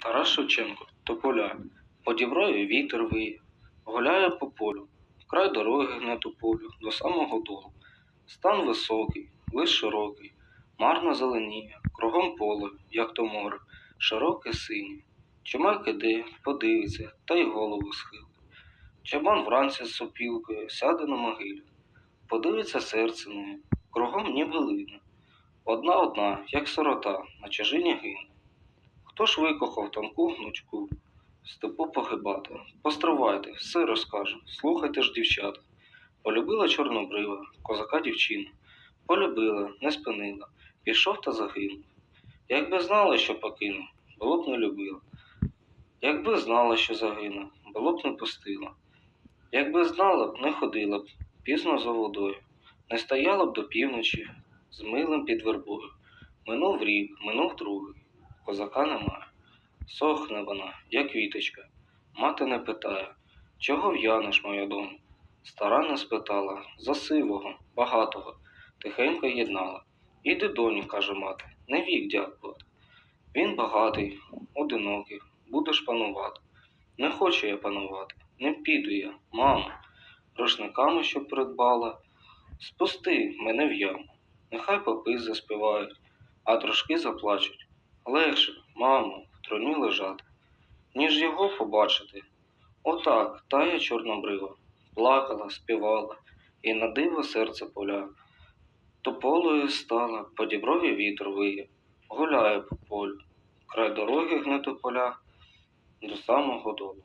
Тарас Шевченко, тополя, по вітер виє, гуляє по полю, край дороги гне ту полю до самого долу. Стан високий, лис широкий, марно зеленіє, кругом поле, як то море, широке синє. Чумак іде, подивиться, та й голову схилить. Чабан вранці з сопілкою сяде на могилі, подивиться серце неї, кругом ніби лине. Одна одна, як сирота, на чужині гине. Хто ж викохав тонку гнучку? Степу погибати. Постривайте, все розкажу. Слухайте ж, дівчата. Полюбила чорнобрива, козака дівчина. Полюбила, не спинила, пішов та загинув. Якби знала, що покину, було б не любила. Якби знала, що загину, було б не пустила. Якби знала б, не ходила б пізно за водою, не стояла б до півночі з милим під вербою. Минув рік, минув другий, козака немає. Сохне вона, як віточка. Мати не питає, чого в'янеш, моя доню? Стара не спитала, за сивого, багатого, тихенько єднала. Іди, доню, каже мати, не вік дякувати. Він багатий, одинокий, будеш панувати. Не хочу я панувати, не піду я, мамо. Рушниками, що придбала, спусти мене в яму. Нехай попи заспівають, а трошки заплачуть. Легше, мамо, в труні лежати, ніж його побачити. Отак, тая чорнобрива, плакала, співала, і на диво серце поля. Тополою стала, по діброві вітер виє, гуляє по полю, край дороги гнито поля до самого долу.